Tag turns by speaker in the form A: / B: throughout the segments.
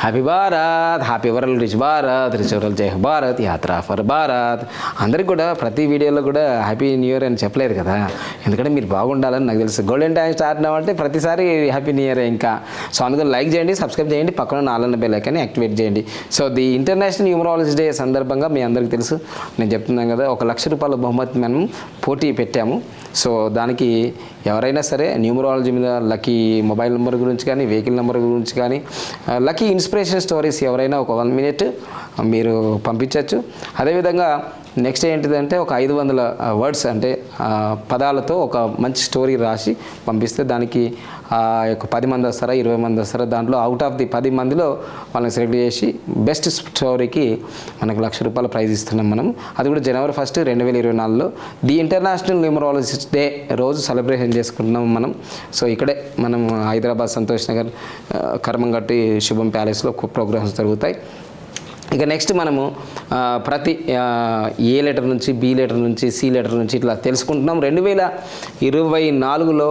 A: Happy Bharat happy world rich Bharat rich world జై భారత్ యాత్ర for Bharat అందరికి కూడా ప్రతి వీడియోలో కూడా హ్యాపీ న్యూ ఇయర్ అని చెప్పలేదు కదా? ఎందుకంటే మీరు బాగుండాలని నాకు తెలుసు. గోల్డెన్ టైం స్టార్ట్ అంటే ప్రతిసారి హ్యాపీ న్యూ ఇయర్ ఇంకా. సో అందుకని లైక్ చేయండి సబ్స్క్రైబ్ చేయండి పక్కన నాలుగు బెల్ ఐకాన్ని యాక్టివేట్ చేయండి. So the international numerology day సందర్భంగా మీ అందరికీ తెలుసు. నేను చెప్తున్నాను కదా ఒక లక్ష రూపాయల బహుమతి మనం పోటీ పెట్టాము. సో దానికి ఎవరైనా సరే న్యూమరాలజీ మీద లక్కీ మొబైల్ నెంబర్ గురించి కానీ వెహికల్ నెంబర్ గురించి కానీ లక్కీ ఇన్స్పిరేషన్ స్టోరీస్ ఎవరైనా ఒక వన్ మినిట్ మీరు పంపించవచ్చు అదేవిధంగా నెక్స్ట్ ఏంటిదంటే ఒక ఐదు వందల వర్డ్స్ అంటే పదాలతో ఒక మంచి స్టోరీ రాసి పంపిస్తే దానికి ఆ యొక్క పది మంది వస్తారా ఇరవై మంది వస్తారా దాంట్లో అవుట్ ఆఫ్ ది పది మందిలో వాళ్ళని సెలెక్ట్ చేసి బెస్ట్ స్టోరీకి మనకు లక్ష రూపాయల ప్రైజ్ ఇస్తున్నాం మనం. అది కూడా జనవరి ఫస్ట్ రెండు వేల ఇరవై నాలుగులో. ది ఇంటర్నేషనల్ న్యూమరాలజిస్ట్ డే రోజు సెలబ్రేషన్ చేసుకుంటున్నాం మనం. సో ఇక్కడే మనం హైదరాబాద్ సంతోష్ నగర్ కర్మంగట్టి శుభం ప్యాలెస్లో ప్రోగ్రామ్స్ జరుగుతాయి. ఇక నెక్స్ట్ మనము ప్రతి ఏ లెటర్ నుంచి బి లెటర్ నుంచి సి లెటర్ నుంచి ఇట్లా తెలుసుకుంటున్నాం. రెండు వేల ఇరవై నాలుగులో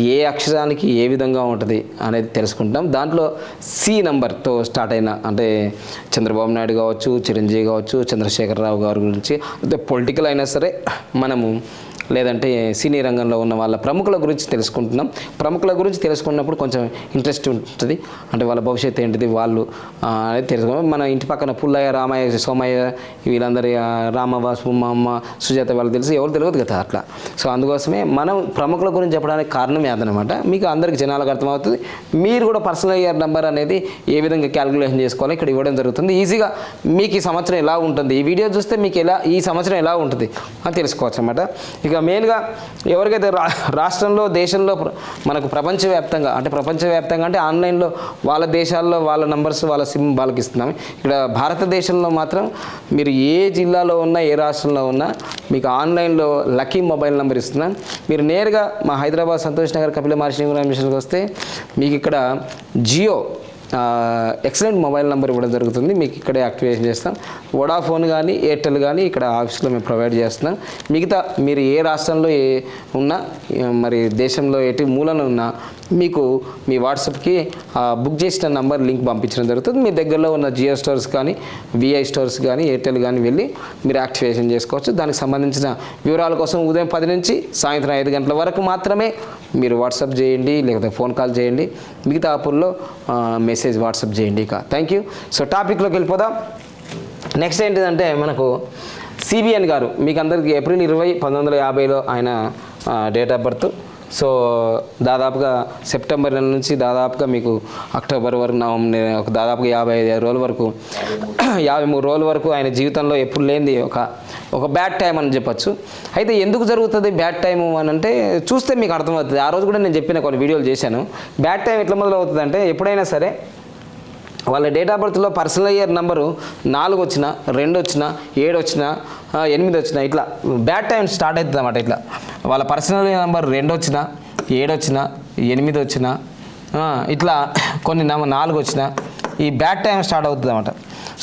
A: ఏ అక్షరానికి ఏ విధంగా ఉంటుంది అనేది తెలుసుకుంటాం. దాంట్లో సి నంబర్తో స్టార్ట్ అయిన అంటే చంద్రబాబు నాయుడు కావచ్చు చిరంజీవి కావచ్చు చంద్రశేఖరరావు గారి గురించి అంటే పొలిటికల్ అయినా సరే మనము లేదంటే సినీ రంగంలో ఉన్న వాళ్ళ ప్రముఖుల గురించి తెలుసుకుంటున్నాం. ప్రముఖుల గురించి తెలుసుకున్నప్పుడు కొంచెం ఇంట్రెస్ట్ ఉంటుంది. అంటే వాళ్ళ భవిష్యత్తు ఏంటిది వాళ్ళు అనేది తెలుసుకున్నాం మన ఇంటి పక్కన పుల్లయ్య రామయ్య సోమయ్య వీళ్ళందరి ఆ, రామవాసు మా అమ్మ సుజాత వాళ్ళు తెలిసి ఎవరు తెలియదు కదా అట్లా. సో అందుకోసమే మనం ప్రముఖుల గురించి చెప్పడానికి కారణం అదనమాట. మీకు అందరికి జనాలకు అర్థమవుతుంది. మీరు కూడా పర్సనల్ ఇయర్ నెంబర్ అనేది ఏ విధంగా క్యాలిక్యులేషన్ చేసుకోవాలి ఇక్కడ ఇవ్వడం జరుగుతుంది. ఈజీగా మీకు ఈ సంవత్సరం ఎలా ఉంటుంది ఈ వీడియో చూస్తే మీకు ఎలా ఈ సంవత్సరం ఎలా ఉంటుంది అని తెలుసుకోవచ్చు అనమాట ఇక మెయిన్గా ఎవరికైతే రా రాష్ట్రంలో దేశంలో ప్ర- మనకు ప్రపంచవ్యాప్తంగా అంటే ప్రపంచవ్యాప్తంగా అంటే ఆన్లైన్లో వాళ్ళ దేశాల్లో వాళ్ళ నంబర్స్ వాళ్ళ సిమ్ వాళ్ళకి ఇస్తున్నాం. ఇక్కడ భారతదేశంలో మాత్రం మీరు ఏ జిల్లాలో ఉన్నా ఏ రాష్ట్రంలో ఉన్నా మీకు ఆన్లైన్లో లక్కీ మొబైల్ నెంబర్ ఇస్తున్నాం. మీరు నేరుగా మా హైదరాబాద్ సంతోష్ నగర్ కపిల మహర్షి మిషన్కి వస్తే మీకు ఇక్కడ జియో ఎక్సలెంట్ మొబైల్ నెంబర్ ఇవ్వడం జరుగుతుంది. మీకు ఇక్కడే యాక్టివేషన్ చేస్తాం. వడాఫోన్ కానీ ఎయిర్టెల్ కానీ ఇక్కడ ఆఫీస్లో మేము ప్రొవైడ్ చేస్తున్నాం. మిగతా మీరు ఏ రాష్ట్రంలో ఏ ఉన్నా మరి దేశంలో ఎటు మూలన ఉన్నా మీకు మీ వాట్సాప్కి బుక్ చేసిన నంబర్ లింక్ పంపించడం జరుగుతుంది. మీ దగ్గరలో ఉన్న జియో స్టోర్స్ కానీ విఐ స్టోర్స్ కానీ ఎయిర్టెల్ కానీ వెళ్ళి మీరు యాక్టివేషన్ చేసుకోవచ్చు. దానికి సంబంధించిన వివరాల కోసం ఉదయం పది నుంచి సాయంత్రం ఐదు గంటల వరకు మాత్రమే మీరు వాట్సాప్ చేయండి లేకపోతే ఫోన్ కాల్ చేయండి. మిగతా అప్పుల్లో మెసేజ్ వాట్సాప్ చేయండి ఇక. థ్యాంక్ యూ సో టాపిక్లోకి వెళ్ళిపోదాం. నెక్స్ట్ ఏంటిదంటే మనకు సిబిఎన్ గారు మీకు అందరికీ ఏప్రిల్ ఇరవై పంతొమ్మిది వందల యాభైలో ఆయన డేట్ ఆఫ్ బర్త్ సో దాదాపుగా సెప్టెంబర్ నెల నుంచి దాదాపుగా మీకు అక్టోబర్ వరకు నవంబర్ ఒక దాదాపుగా యాభై ఐదు రోజుల వరకు యాభై మూడు రోజుల వరకు ఆయన జీవితంలో ఎప్పుడు లేనిది ఒక ఒక బ్యాడ్ టైం అని చెప్పొచ్చు. అయితే ఎందుకు జరుగుతుంది బ్యాడ్ టైం అని అంటే చూస్తే మీకు అర్థమవుతుంది. ఆ రోజు కూడా నేను చెప్పిన కొన్ని వీడియోలు చేశాను. బ్యాడ్ టైం ఎట్లా మొదలవుతుంది అంటే ఎప్పుడైనా సరే వాళ్ళ డేట్ ఆఫ్ బర్త్లో పర్సనల్ ఇయర్ నెంబరు నాలుగు వచ్చిన రెండు వచ్చిన ఏడు వచ్చిన ఎనిమిది వచ్చిన ఇట్లా బ్యాడ్ టైం స్టార్ట్ అవుతుంది అనమాట ఇట్లా. వాళ్ళ పర్సనల్ ఇయర్ నెంబర్ రెండు వచ్చిన ఏడు వచ్చిన ఎనిమిది వచ్చిన ఇట్లా కొన్ని నెంబర్ నాలుగు వచ్చిన ఈ బ్యాడ్ టైం స్టార్ట్ అవుతుంది అనమాట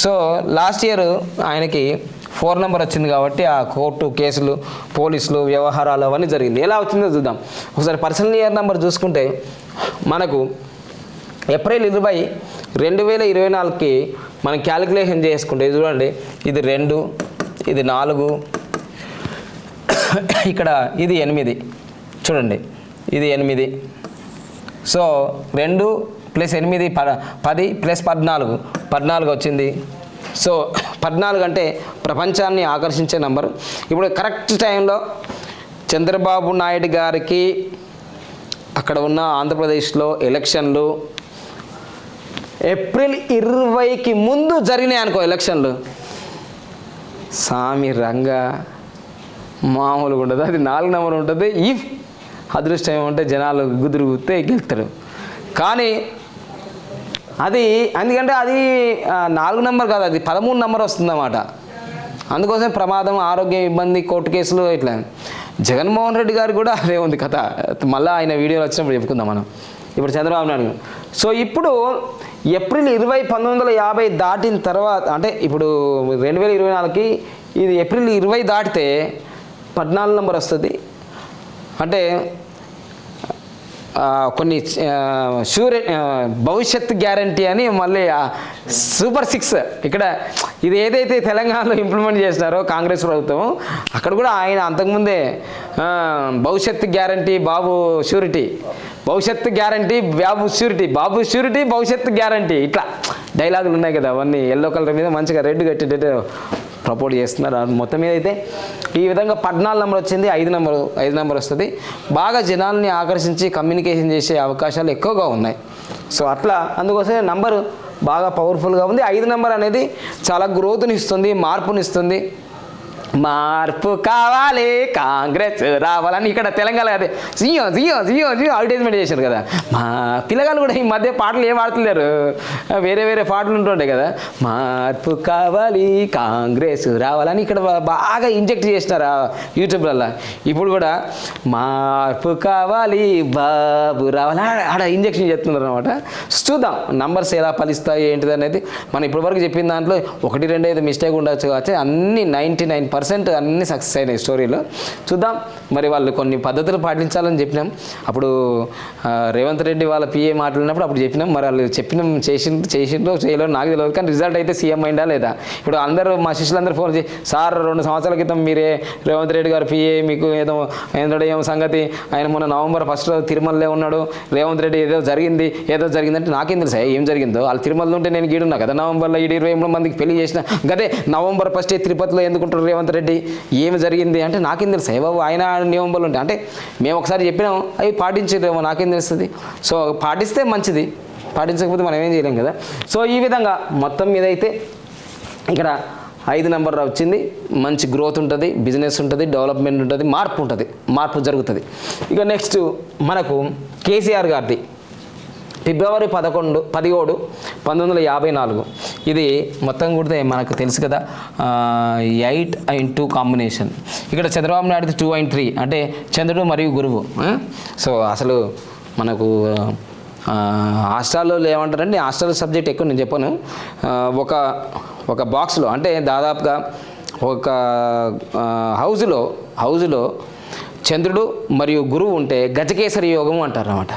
A: సో లాస్ట్ ఇయర్ ఆయనకి ఫోర్ నెంబర్ వచ్చింది కాబట్టి ఆ కోర్టు కేసులు పోలీసులు వ్యవహారాలు అవన్నీ జరిగింది. ఎలా వచ్చిందో చూద్దాం. ఒకసారి పర్సనల్ ఇయర్ నెంబర్ చూసుకుంటే మనకు ఏప్రిల్ ఇరవై రెండు వేల ఇరవై నాలుగుకి మనం క్యాలిక్యులేషన్ చేసుకుంటే ఇది చూడండి ఇది రెండు ఇది నాలుగు ఇక్కడ ఇది ఎనిమిది చూడండి ఇది ఎనిమిది. సో రెండు ప్లస్ ఎనిమిది ప పది ప్లస్ పద్నాలుగు పద్నాలుగు వచ్చింది. సో పద్నాలుగు అంటే ప్రపంచాన్ని ఆకర్షించే నంబరు. ఇప్పుడు కరెక్ట్ టైంలో చంద్రబాబు నాయుడు గారికి అక్కడ ఉన్న ఆంధ్రప్రదేశ్లో ఎలక్షన్లు ఏప్రిల్ ఇరవైకి ముందు జరిగినాయి అనుకో ఎలక్షన్లు. సామి రంగా మామూలుగా ఉండదు. అది నాలుగు నెంబర్ ఉంటుంది. ఇఫ్ అదృష్టం ఏమంటే జనాలు గుదురు గుస్తే గెలుతారు కానీ అది ఎందుకంటే అది నాలుగు నెంబర్ కాదు అది పదమూడు నెంబర్ వస్తుందన్నమాట. అందుకోసం ప్రమాదం ఆరోగ్య ఇబ్బంది కోర్టు కేసులు ఇట్లా. జగన్మోహన్ రెడ్డి గారు కూడా అదే ఉంది కథ. మళ్ళీ ఆయన వీడియోలు వచ్చినప్పుడు చెప్పుకుందాం మనం. ఇప్పుడు చంద్రబాబు నాయుడు సో ఇప్పుడు ఏప్రిల్ ఇరవై పంతొమ్మిది వందల యాభై దాటిన తర్వాత అంటే ఇప్పుడు రెండు వేల ఇరవై నాలుగుకి ఇది ఏప్రిల్ ఇరవై దాటితే పద్నాలుగు నెంబర్ వస్తుంది. అంటే కొన్ని షూర్ భవిష్యత్ గ్యారంటీ అని మళ్ళీ సూపర్ సిక్స్ ఇక్కడ ఇది ఏదైతే తెలంగాణలో ఇంప్లిమెంట్ చేసినారో కాంగ్రెస్ ప్రభుత్వం అక్కడ కూడా ఆయన అంతకుముందే భవిష్యత్ గ్యారంటీ బాబు షూరిటీ భవిష్యత్తు guarantee Babu surety Babu surety భవిష్యత్తు గ్యారంటీ ఇట్లా డైలాగులు ఉన్నాయి కదా అవన్నీ ఎల్లో కలర్ మీద మంచిగా రెడ్ కట్టేటట్టు ప్రపోర్ట్ చేస్తున్నారు. మొత్తం మీద అయితే ఈ విధంగా పద్నాలుగు నెంబర్ వచ్చింది ఐదు నెంబర్ ఐదు నెంబర్ వస్తుంది. బాగా జనాల్ని ఆకర్షించి కమ్యూనికేషన్ చేసే అవకాశాలు ఎక్కువగా ఉన్నాయి. సో అట్లా అందుకోసం నంబరు బాగా పవర్ఫుల్గా ఉంది. ఐదు నెంబర్ అనేది చాలా గ్రోత్ని ఇస్తుంది మార్పునిస్తుంది మార్పు కావాలి కాంగ్రెస్ రావాలని ఇక్కడ తెలంగాణ అదే. Jio Jio Jio Jio advertisement చేశారు కదా. మా పిల్లగాళ్ళు కూడా ఈ మధ్య పాటలు ఏం ఆడుతులేరు వేరే వేరే పాటలు ఉంటుండే కదా. మార్పు కావాలి కాంగ్రెస్ రావాలని ఇక్కడ బాగా ఇంజెక్ట్ చేసినారు యూట్యూబ్లలో ఇప్పుడు కూడా మార్పు కావాలి బాబు రావాలి ఆడ- ఆడ ఇంజెక్షన్ చేస్తున్నారు అనమాట చూద్దాం నంబర్స్ ఎలా ఫలిస్తాయి ఏంటిది అనేది. మనం ఇప్పటివరకు చెప్పిన దాంట్లో ఒకటి రెండు ఐదు మిస్టేక్ ఉండొచ్చు. కాబట్టి అన్ని నైంటీ నైన్ పర్సెంట్ అన్ని సక్సెస్ అయినాయి స్టోరీలో. చూద్దాం. మరి వాళ్ళు కొన్ని పద్ధతులు పాటించాలని చెప్పినాం. అప్పుడు రేవంత్ రెడ్డి వాళ్ళ పిఏ మాట్లాడినప్పుడు అప్పుడు చెప్పినాం. మరి వాళ్ళు చెప్పినాం చేసి చేసిండ్రో చేయలేదో నాకు తెలియదు. కానీ రిజల్ట్ అయితే సీఎం అయిందా లేదా? ఇప్పుడు అందరూ మా శిష్యులందరూ ఫోన్ చేసి సార్ రెండు సంవత్సరాల క్రితం మీరే రేవంత్ రెడ్డి గారు పిఏ మీకు ఏదో ఏంటంటే ఏమో సంగతి? ఆయన మొన్న నవంబర్ ఫస్ట్ తిరుమలలో ఉన్నాడు. రేవంత్ రెడ్డి ఏదో జరిగింది. ఏదో జరిగిందంటే నాకేం తెలుసా. ఏం జరిగిందో? వాళ్ళు తిరుమలలో ఉంటే నేను గీడున్నా కదా? నవంబర్లో ఈడు ఇరవై మూడు మందికి పెళ్ళి చేసిన గదే నవంబర్ ఫస్ట్ తిరుపతిలో ఎందుకుంటారు రేవంత్ రెడ్డి ఏమి జరిగింది అంటే నాకేం తెలుసు. ఏవో బాబు ఆయన నియమంబలు ఉంటాయి. అంటే మేము ఒకసారి చెప్పినాం అవి పాటించేదేమో నాకేం తెలుస్తుంది. సో పాటిస్తే మంచిది. పాటించకపోతే మనం ఏం చేయలేం కదా. సో ఈ విధంగా మొత్తం మీద అయితే ఇక్కడ ఐదు నెంబర్ వచ్చింది. మంచి గ్రోత్ ఉంటుంది బిజినెస్ ఉంటుంది డెవలప్మెంట్ ఉంటుంది మార్పు ఉంటుంది. మార్పు జరుగుతుంది. ఇక నెక్స్ట్ మనకు కేసీఆర్ గారిది. ఫిబ్రవరి పదకొండు పదిహేడు పంతొమ్మిది వందల యాభై నాలుగు. ఇది మొత్తం కూడా మనకు తెలుసు కదా ఎయిట్ అండ్ టూ కాంబినేషన్. ఇక్కడ Chandrababu Naidu two and three అంటే చంద్రుడు మరియు గురువు సో అసలు మనకు హాస్టల్లో ఏమంటారంటే హాస్టల్ సబ్జెక్ట్ ఎక్కువ నేను చెప్పాను. ఒక ఒక బాక్స్లో అంటే దాదాపుగా ఒక హౌజ్లో హౌజ్లో చంద్రుడు మరియు గురువు ఉంటే గజకేసరి యోగం అంటారు అనమాట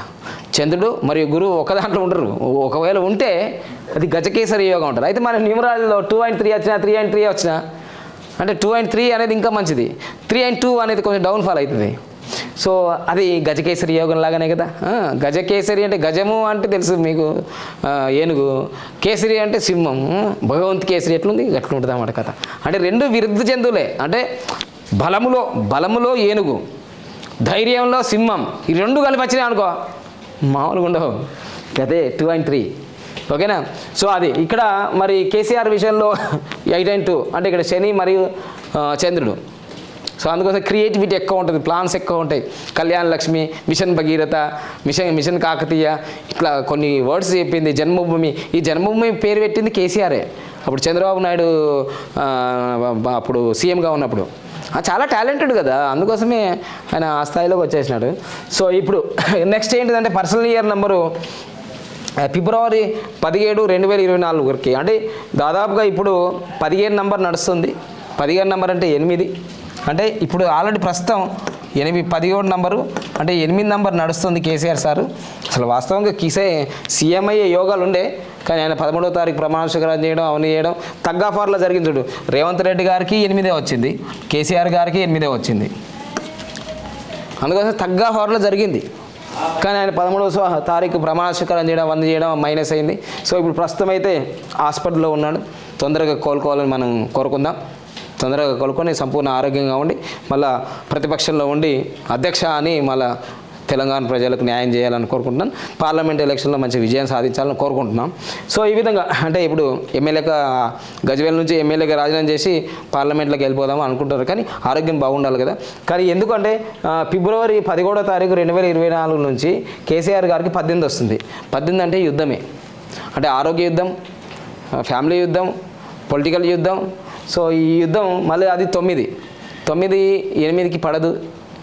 A: చంద్రుడు మరియు గురువు ఒక దాంట్లో ఉండరు. ఒకవేళ ఉంటే అది గజకేసరి యోగం ఉంటుంది అయితే మన న్యూమరాల్లో టూ అండ్ త్రీ వచ్చినా త్రీ అండ్ త్రీ వచ్చినా అంటే టూ అండ్ త్రీ అనేది ఇంకా మంచిది. త్రీ అండ్ టూ అనేది కొంచెం డౌన్ఫాల్ అవుతుంది. సో అది గజకేసరి యోగం లాగానే కదా? గజకేసరి అంటే గజము అంటే తెలుసు మీకు. ఏనుగు. కేసరి అంటే సింహం. భగవంత్ కేసరి ఎట్లుంది? అట్లా ఉంటుంది అన్నమాట కథ. అంటే రెండు విరుద్ధ జంతువులే. అంటే బలములో బలములో ఏనుగు ధైర్యంలో సింహం. ఈ రెండు కలిపి వచ్చినాయి అనుకో మామూలుగా ఉండవు. అదే టూ అండ్ త్రీ ఓకేనా? సో అది ఇక్కడ మరి కేసీఆర్ విషయంలో ఎయిట్ అండ్ టూ అంటే ఇక్కడ శని మరియు చంద్రుడు. సో అందుకోసం క్రియేటివిటీ ఎక్కువ ఉంటుంది ప్లాన్స్ ఎక్కువ ఉంటాయి. Kalyana Lakshmi mission Bhagiratha mission mission Kakatiya ఇట్లా కొన్ని వర్డ్స్ చెప్పింది జన్మభూమి. ఈ జన్మభూమి పేరు పెట్టింది కేసీఆరే. అప్పుడు చంద్రబాబు నాయుడు అప్పుడు సీఎంగా ఉన్నప్పుడు. చాలా టాలెంటెడ్ కదా. అందుకోసమే ఆయన ఆ స్థాయిలోకి వచ్చేసినాడు. సో ఇప్పుడు నెక్స్ట్ ఏంటిదంటే పర్సనల్ ఇయర్ నెంబరు ఫిబ్రవరి పదిహేడు రెండు వేల ఇరవై నాలుగు వరకు. అంటే దాదాపుగా ఇప్పుడు పదిహేను నంబర్ నడుస్తుంది. పదిహేను నంబర్ అంటే ఎనిమిది. అంటే ఇప్పుడు ఆల్రెడీ ప్రస్తుతం ఎనిమిది పదిహేడు నంబరు అంటే ఎనిమిది నంబర్ నడుస్తుంది కేసీఆర్ సారు. అసలు వాస్తవంగా కిసే సీఎం అయ్యే యోగాలు ఉండే. కానీ ఆయన పదమూడవ తారీఖు ప్రమాణ స్వీకారం చేయడం అవన్నీ చేయడం తగ్గాఫార్లో జరిగింది చూడు. రేవంత్ రెడ్డి గారికి ఎనిమిదే వచ్చింది. కేసీఆర్ గారికి ఎనిమిదే వచ్చింది. అందుకోసం తగ్గాఫార్లో జరిగింది. కానీ ఆయన పదమూడవ తారీఖు ప్రమాణ స్వీకారం చేయడం అవన్నీ చేయడం మైనస్ అయింది. సో ఇప్పుడు ప్రస్తుతం అయితే హాస్పిటల్లో ఉన్నాడు. తొందరగా కోలుకోవాలని మనం కోరుకుందాం. తొందరగా కోలుకొని సంపూర్ణ ఆరోగ్యంగా ఉండి మళ్ళీ ప్రతిపక్షంలో ఉండి అధ్యక్ష అని మళ్ళా తెలంగాణ ప్రజలకు న్యాయం చేయాలని కోరుకుంటున్నాను. పార్లమెంట్ ఎలక్షన్లో మంచి విజయం సాధించాలని కోరుకుంటున్నాం. సో ఈ విధంగా అంటే ఇప్పుడు ఎమ్మెల్యేగా గజ్వేల్ నుంచి ఎమ్మెల్యేగా రాజీనామా చేసి పార్లమెంట్లోకి వెళ్ళిపోదాం అనుకుంటారు కానీ ఆరోగ్యం బాగుండాలి కదా. కానీ ఎందుకంటే ఫిబ్రవరి పదిహేడో తారీఖు రెండు వేల ఇరవై నాలుగు నుంచి కేసీఆర్ గారికి పద్దెనిమిది వస్తుంది. పద్దెనిమిది అంటే యుద్ధమే. అంటే ఆరోగ్య యుద్ధం ఫ్యామిలీ యుద్ధం పొలిటికల్ యుద్ధం. సో ఈ యుద్ధం మళ్ళీ అది తొమ్మిది. తొమ్మిది ఎనిమిదికి పడదు.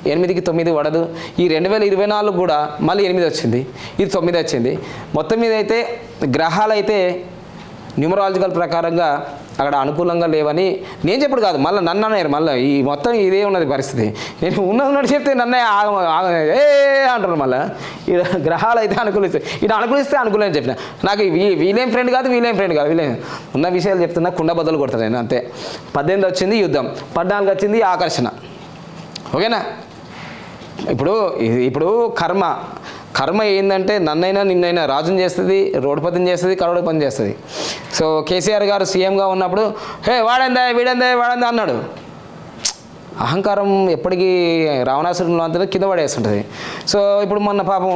A: ఎనిమిదికి తొమ్మిది పడదు ఈ రెండు వేల ఇరవై నాలుగు కూడా మళ్ళీ ఎనిమిది వచ్చింది. ఇది తొమ్మిది వచ్చింది. మొత్తం మీద అయితే గ్రహాలు అయితే న్యూమరాలజికల్ ప్రకారంగా అక్కడ అనుకూలంగా లేవని నేను చెప్పుడు కాదు. మళ్ళీ నన్ను అన్నారు. మళ్ళీ ఈ మొత్తం ఇదే ఉన్నది పరిస్థితి. నేను ఉన్నది ఉన్నట్టు చెప్తే నన్నే ఏ అంటారు మళ్ళీ? ఇక్కడ గ్రహాలు అయితే అనుకూలిస్తాయి ఇటు అనుకూలిస్తే అనుకూలని చెప్పిన. నాకు వీ- ఫ్రెండ్ కాదు వీలేం ఫ్రెండ్ కాదు. వీలేం ఉన్న విషయాలు చెప్తున్నా కుండ బదులు కొడతాను నేను అంతే. పద్దెనిమిది వచ్చింది యుద్ధం. పద్నాలుగు వచ్చింది ఆకర్షణ. ఓకేనా? ఇప్పుడు ఇప్పుడు కర్మ. కర్మ ఏంటంటే నన్నైనా నిన్నైనా రాజుని చేస్తుంది రోడ్డు చేస్తుంది కరోడు పని చేస్తుంది. సో కేసీఆర్ గారు సీఎంగా ఉన్నప్పుడు హే వాడందా వీడందా వాడందా అన్నాడు. అహంకారం ఎప్పటికీ రావణాసురుడు అంతా కింద పడేస్తుంటుంది. సో ఇప్పుడు మొన్న పాపం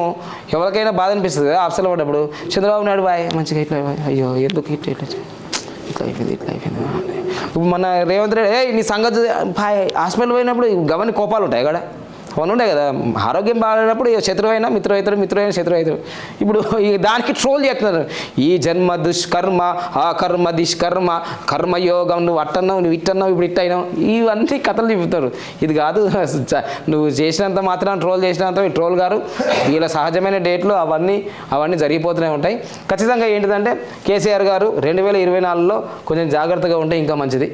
A: ఎవరికైనా బాధ అనిపిస్తుంది కదా అప్సలు పడ్డప్పుడు చంద్రబాబు నాయుడు బాయ్ మంచిగా ఇట్లా అయ్యో ఎందుకు ఇట్లా ఇట్లా ఇట్లా అయిపోయింది ఇట్లా అయిపోయింది ఇప్పుడు మన రేవంత్ రెడ్డి ఏ నీ సంగతి బాయ్ హాస్పిటల్ పోయినప్పుడు గమని కోపాలు ఉంటాయి కదా అవన్నీ ఉండే కదా. ఆరోగ్యం బాగాలేనప్పుడు శత్రువు అయినా మిత్రుడు అవుతాడు మిత్రుడు అయినా శత్రువు అవుతాడు ఇప్పుడు ఈ దానికి ట్రోల్ చేస్తున్నారు. ఈ జన్మ దుష్కర్మ ఆ కర్మ దుష్కర్మ కర్మయోగం నువ్వు అట్టన్నావు నువ్వు ఇట్టన్నావు ఇప్పుడు ఇట్ అయినావు ఇవన్నీ కథలు చెబుతారు. ఇది కాదు నువ్వు చేసినంత మాత్రం ట్రోల్ చేసినంత ట్రోల్ గారు వీళ్ళ సహజమైన డేట్లు అవన్నీ అవన్నీ జరిగిపోతూనే ఉంటాయి. ఖచ్చితంగా ఏంటిదంటే కేసీఆర్ గారు రెండు వేల ఇరవై నాలుగులో కొంచెం జాగ్రత్తగా ఉంటే ఇంకా మంచిది.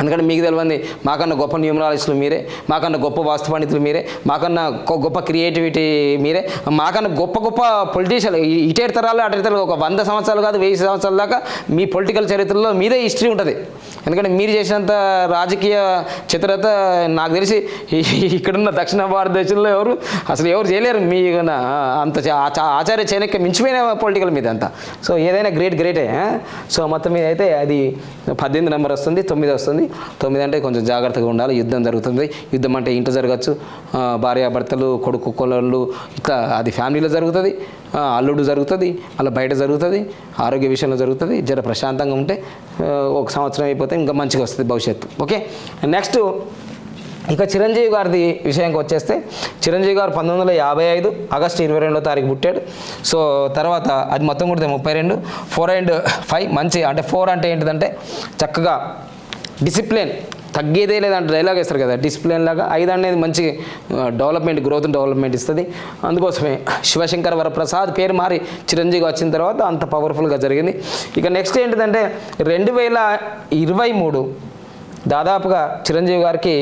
A: ఎందుకంటే మీకు తెలియంది మాకన్నా గొప్ప న్యూమరాలజిస్టులు మీరే మాకన్నా గొప్ప వాస్తు పండితులు మీరే మాకన్నా గొప్ప క్రియేటివిటీ మీరే మాకన్నా గొప్ప గొప్ప పొలిటీషియన్ ఇటేడు తరాలు అటు తరాలు ఒక వంద సంవత్సరాలు కాదు వెయ్యి సంవత్సరాల దాకా మీ పొలిటికల్ చరిత్రలో మీదే హిస్టరీ ఉంటుంది. ఎందుకంటే మీరు చేసినంత రాజకీయ చిత్రత నాకు తెలిసి ఇక్కడున్న దక్షిణ భారతదేశంలో ఎవరు అసలు ఎవరు చేయలేరు. మీ అంత చా- ఆచా- ఆచార్య చైనక్య మించిపోయిన పొలిటికల్ మీద అంతా. సో ఏదైనా గ్రేట్ గ్రేటే సో మొత్తం మీద అయితే అది పద్దెనిమిది నెంబర్ వస్తుంది తొమ్మిది వస్తుంది. తొమ్మిది అంటే కొంచెం జాగ్రత్తగా ఉండాలి. యుద్ధం జరుగుతుంది. యుద్ధం అంటే ఇంట జరగచ్చు. భార్యాభర్తలు కొడుకు కొలళ్ళు ఇట్లా అది ఫ్యామిలీలో జరుగుతుంది. అల్లుడు జరుగుతుంది. అలా బయట జరుగుతుంది. ఆరోగ్య విషయంలో జరుగుతుంది. జర ప్రశాంతంగా ఉంటే ఒక సంవత్సరం అయిపోతే ఇంకా మంచిగా వస్తుంది భవిష్యత్తు. ఓకే? నెక్స్ట్ ఇక చిరంజీవి గారిది విషయానికి వచ్చేస్తే చిరంజీవి గారు పంతొమ్మిది వందల యాభై ఐదు ఆగస్టు ఇరవై రెండో తారీఖు పుట్టాడు. సో తర్వాత అది మొత్తం కూడా ముప్పై రెండు. ఫోర్ అండ్ ఫైవ్ మంచి అంటే ఫోర్ అంటే ఏంటిదంటే చక్కగా డిసిప్లిన్ తగ్గేదే లేదంటే డైలాగ్ వేస్తారు కదా. డిసిప్లిన్ లాగా ఐదు అనేది మంచి డెవలప్మెంట్ గ్రోత్ డెవలప్మెంట్ ఇస్తుంది. అందుకోసమే శివశంకర్ వరప్రసాద్ పేరు మారి చిరంజీవి వచ్చిన తర్వాత అంత పవర్ఫుల్గా జరిగింది. ఇక నెక్స్ట్ ఏంటిదంటే రెండు వేల ఇరవై మూడు దాదాపుగా చిరంజీవి గారికి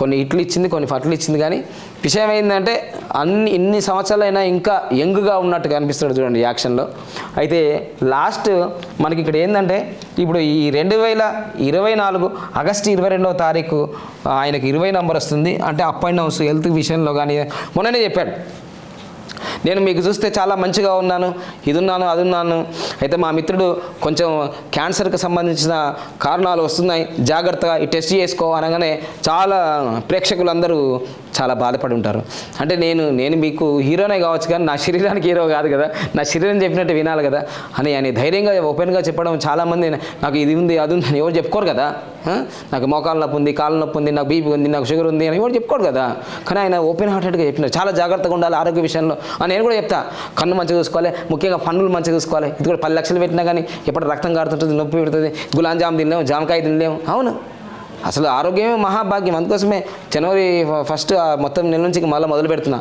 A: కొన్ని ఇట్లు ఇచ్చింది కొన్ని ఫట్లు ఇచ్చింది కానీ విషయం ఏంటంటే అన్ని ఇన్ని సంవత్సరాలైనా ఇంకా యంగ్గా ఉన్నట్టుగా అనిపిస్తాడు చూడండి యాక్షన్లో. అయితే లాస్ట్ మనకి ఇక్కడ ఏంటంటే ఇప్పుడు ఈ రెండు వేల ఇరవై నాలుగు ఆగస్టు ఇరవై రెండవ తారీఖు ఆయనకి ఇరవై నంబర్ వస్తుంది. అంటే అప్ అండ్ డౌన్స్ హెల్త్ విషయంలో కానీ మొన్ననే చెప్పాడు. నేను మీకు చూస్తే చాలా మంచిగా ఉన్నాను ఇది ఉన్నాను అది ఉన్నాను అయితే మా మిత్రుడు కొంచెం క్యాన్సర్కి సంబంధించిన కారణాలు వస్తున్నాయి జాగ్రత్తగా ఈ టెస్ట్ చేసుకో అనగానే చాలా ప్రేక్షకులందరూ చాలా బాధపడి ఉంటారు. అంటే నేను నేను మీకు హీరోనే కావచ్చు కానీ నా శరీరానికి హీరో కాదు కదా నా శరీరం చెప్పినట్టు వినాలి కదా అని ఆయన ధైర్యంగా ఓపెన్గా చెప్పడం చాలామంది నాకు ఇది ఉంది అది ఉంది అని ఎవరు చెప్పుకోరు కదా. నాకు మోకాల నొప్పి ఉంది కాళ్ళ నొప్పి ఉంది నాకు బీపీ ఉంది నాకు షుగర్ ఉంది అని ఎవరు చెప్పుకోరు కదా. కానీ ఆయన ఓపెన్ హార్టెడ్గా చెప్పినారు చాలా జాగ్రత్తగా ఉండాలి ఆరోగ్య విషయంలో అని నేను కూడా చెప్తా. కన్ను మంచిగా చూసుకోవాలి ముఖ్యంగా పన్నులు మంచిగా చూసుకోవాలి. ఇది కూడా పది లక్షలు పెట్టినా కానీ ఎప్పుడు రక్తం కారుతుంటుంది నొప్పి పెడుతుంది గులాబ్ జామ్ తినలేము జామకాయ తినలేము. అవును. అసలు ఆరోగ్యమే మహాభాగ్యం. అందుకోసమే జనవరి ఫస్ట్ మొత్తం నెల నుంచి మళ్ళీ మొదలు పెడుతున్నా.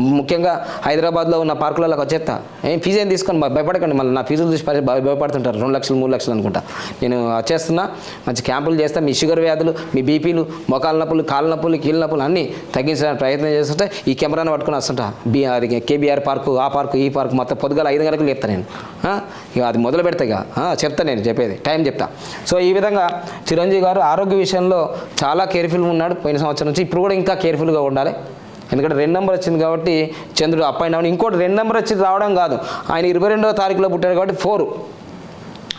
A: ముఖ్యంగా హైదరాబాద్లో ఉన్న పార్కులలో వచ్చేస్తా. ఏం ఫీజు ఏం తీసుకొని? భయపడకండి మళ్ళీ నా ఫీజులు చూసి భయ- భయపడుతుంటారు. రెండు లక్షలు మూడు లక్షలు అనుకుంటా. నేను వచ్చేస్తున్నా మంచి క్యాంపులు చేస్తా. మీ షుగర్ వ్యాధులు మీ బీపీలు మొకాల నొప్పులు కాళ్ళ నొప్పులు కీళ్ళ నొప్పులు అన్నీ తగ్గించడానికి ప్రయత్నం చేస్తుంటే ఈ కెమెరాను పట్టుకొని వస్తుంటా. బీ అది కేబీఆర్ పార్కు ఆ పార్కు ఈ పార్కు మొత్తం పొద్దుగల ఐదు గంటలకు చెప్తా నేను. ఇక అది మొదలు పెడతా ఇక. చెప్తా నేను చెప్పేది. టైం చెప్తా. సో ఈ విధంగా చిరంజీవి గారు ఆరోగ్య విషయంలో చాలా కేర్ఫుల్గా ఉన్నాడు. పోయిన సంవత్సరం నుంచి ఇప్పుడు కూడా ఇంకా కేర్ఫుల్గా ఉండాలి. ఎందుకంటే రెండు నెంబర్ వచ్చింది కాబట్టి చంద్రుడు అప్ అండ్ డౌన్. ఇంకోటి రెండు నెంబర్ వచ్చి రావడం కాదు. ఆయన ఇరవై రెండవ తారీఖులో పుట్టాడు కాబట్టి ఫోర్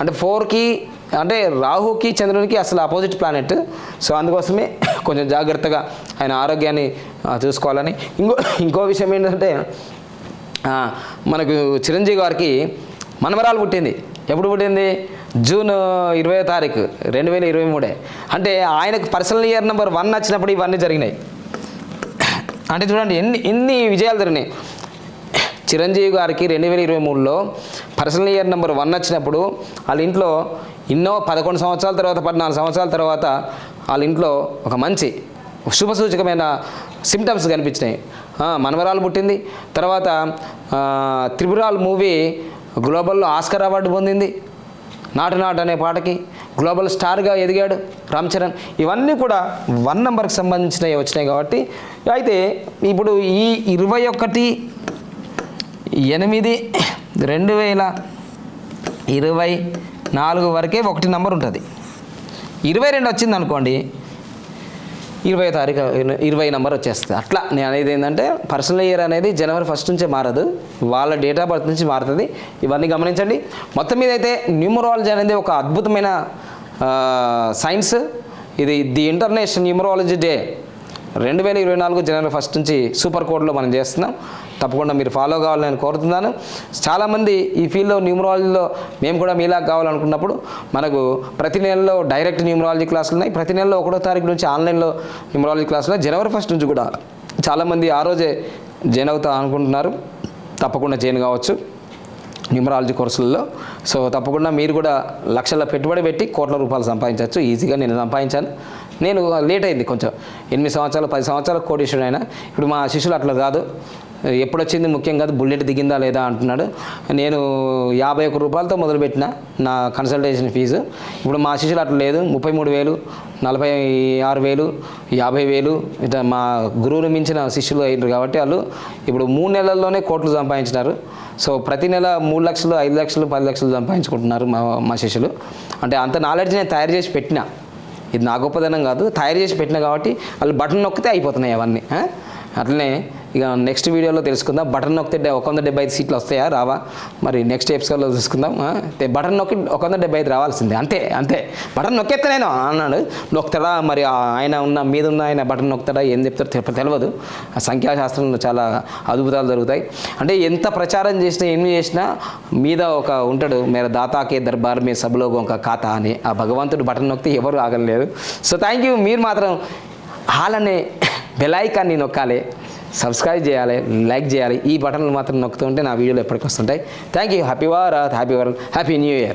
A: అంటే ఫోర్కి అంటే రాహుకి చంద్రునికి అసలు అపోజిట్ ప్లానెట్ సో అందుకోసమే కొంచెం జాగ్రత్తగా ఆయన ఆరోగ్యాన్ని చూసుకోవాలని. ఇంకో ఇంకో విషయం ఏంటంటే మనకు చిరంజీవి గారికి మనమరాలు పుట్టింది. ఎప్పుడు పుట్టింది? జూన్ ఇరవై తారీఖు రెండు వేల ఇరవై మూడే. అంటే ఆయనకు పర్సనల్ ఇయర్ నెంబర్ వన్ వచ్చినప్పుడు ఇవన్నీ జరిగినాయి. అంటే చూడండి ఎన్ని ఎన్ని విజయాలు జరిగినాయి. చిరంజీవి గారికి రెండు వేల ఇరవై మూడులో పర్సనల్ ఇయర్ నెంబర్ వన్ వచ్చినప్పుడు వాళ్ళ ఇంట్లో ఎన్నో పదకొండు సంవత్సరాల తర్వాత పద్నాలుగు సంవత్సరాల తర్వాత వాళ్ళ ఇంట్లో ఒక మంచి శుభసూచకమైన సిమ్టమ్స్ కనిపించినాయి. మనవరాలు పుట్టింది. తర్వాత త్రిపురాల్ మూవీ గ్లోబల్లో ఆస్కర్ అవార్డు పొందింది. నాటు నాటు అనే పాటకి. గ్లోబల్ స్టార్గా ఎదిగాడు రామ్ చరణ్. ఇవన్నీ కూడా వన్ నెంబర్కి సంబంధించినవి వచ్చినాయి కాబట్టి అయితే ఇప్పుడు ఈ ఇరవై ఒకటి ఎనిమిది రెండు వేల ఇరవై నాలుగు వరకే ఒకటి నంబర్ ఉంటుంది. ఇరవై రెండు వచ్చింది అనుకోండి ఇరవై తారీఖు ఇరవై నెంబర్ వచ్చేస్తుంది. అట్లా నేను అనేది ఏంటంటే పర్సనల్ ఇయర్ అనేది జనవరి ఫస్ట్ నుంచే మారదు. వాళ్ళ డేట్ ఆఫ్ బర్త్ నుంచి మారుతుంది. ఇవన్నీ గమనించండి. మొత్తం మీద అయితే న్యూమరాలజీ అనేది ఒక అద్భుతమైన సైన్స్ ఇది ది ఇంటర్నేషనల్ న్యూమరాలజీ డే రెండు వేల ఇరవై నాలుగు జనవరి ఫస్ట్ నుంచి సూపర్ కోడ్లో మనం చేస్తున్నాం. తప్పకుండా మీరు ఫాలో కావాలని నేను కోరుతున్నాను. చాలామంది ఈ ఫీల్డ్లో న్యూమరాలజీలో మేము కూడా మీలా కావాలనుకున్నప్పుడు మనకు ప్రతి నెలలో డైరెక్ట్ న్యూమరాలజీ క్లాసులు ఉన్నాయి. ప్రతి నెలలో ఒకటో తారీఖు నుంచి ఆన్లైన్లో న్యూమరాలజీ క్లాసులు ఉన్నాయి. జనవరి ఫస్ట్ నుంచి కూడా చాలామంది ఆ రోజే జాయిన్ అవుతా అనుకుంటున్నారు. తప్పకుండా జాయిన్ కావచ్చు. న్యూమరాలజీ కోర్సులలో. సో తప్పకుండా మీరు కూడా లక్షల పెట్టుబడి పెట్టి కోట్ల రూపాయలు సంపాదించవచ్చు. ఈజీగా నేను సంపాదించాను. నేను లేట్ అయింది కొంచెం. ఎనిమిది సంవత్సరాలు పది సంవత్సరాలు కోటీశ్వరుడు అయినా. ఇప్పుడు మా శిష్యులు అట్లా కాదు. ఎప్పుడు వచ్చింది ముఖ్యం కాదు బుల్లెట్ దిగిందా లేదా అంటున్నాడు. నేను యాభై ఒక్క రూపాయలతో మొదలుపెట్టిన నా కన్సల్టేషన్ ఫీజు. ఇప్పుడు మా శిష్యులు అట్లా లేదు. ముప్పై మూడు వేలు నలభై ఆరు వేలు యాభై వేలు. ఇట్లా మా గురువులు మించిన శిష్యులు అయినారు కాబట్టి వాళ్ళు ఇప్పుడు మూడు నెలల్లోనే కోట్లు సంపాదించినారు. సో ప్రతి నెల మూడు లక్షలు ఐదు లక్షలు పది లక్షలు సంపాదించుకుంటున్నారు మా మా శిష్యులు. అంటే అంత నాలెడ్జ్ నేను తయారు చేసి పెట్టిన. ఇది నా గొప్పదనం కాదు తయారు చేసి పెట్టిన కాబట్టి వాళ్ళు బటన్ నొక్కితే అయిపోతున్నాయి అవన్నీ అట్లనే ఇక నెక్స్ట్ వీడియోలో తెలుసుకుందాం. బటన్ నొక్కితే ఒక వంద డెబ్బై ఐదు సీట్లు వస్తాయా? రావా? మరి నెక్స్ట్ ఎపిసోడ్లో చూసుకుందాం బటన్ నొక్కి ఒక వంద డెబ్బై ఐదు రావాల్సిందే. అంతే అంతే. బటన్ నొక్కేస్తే నేను అన్నాడు. నొక్కుతాడా? మరి ఆయన ఉన్న మీద ఉన్న ఆయన బటన్ నొక్కుతాడా? ఏం చెప్తాడో తె- తెలియదు ఆ సంఖ్యాశాస్త్రంలో చాలా అద్భుతాలు జరుగుతాయి. అంటే ఎంత ప్రచారం చేసినా ఏమి చేసినా మీద ఒక ఉంటాడు. మేర దాతాకే దర్బార్ మీ సభలోగం ఒక ఖాతా అని ఆ భగవంతుడు బటన్ నొక్కితే ఎవరు ఆగలేరు. So thank you. మీరు మాత్రం హాలనే బెలాయికాన్ని నొక్కాలి. సబ్స్క్రైబ్ చేయాలి లైక్ చేయాలి. ఈ బటన్లు మాత్రం నొక్కుతూ ఉంటే నా వీడియోలు ఎప్పటికొస్తుంటాయి thank you happy war happy world happy new year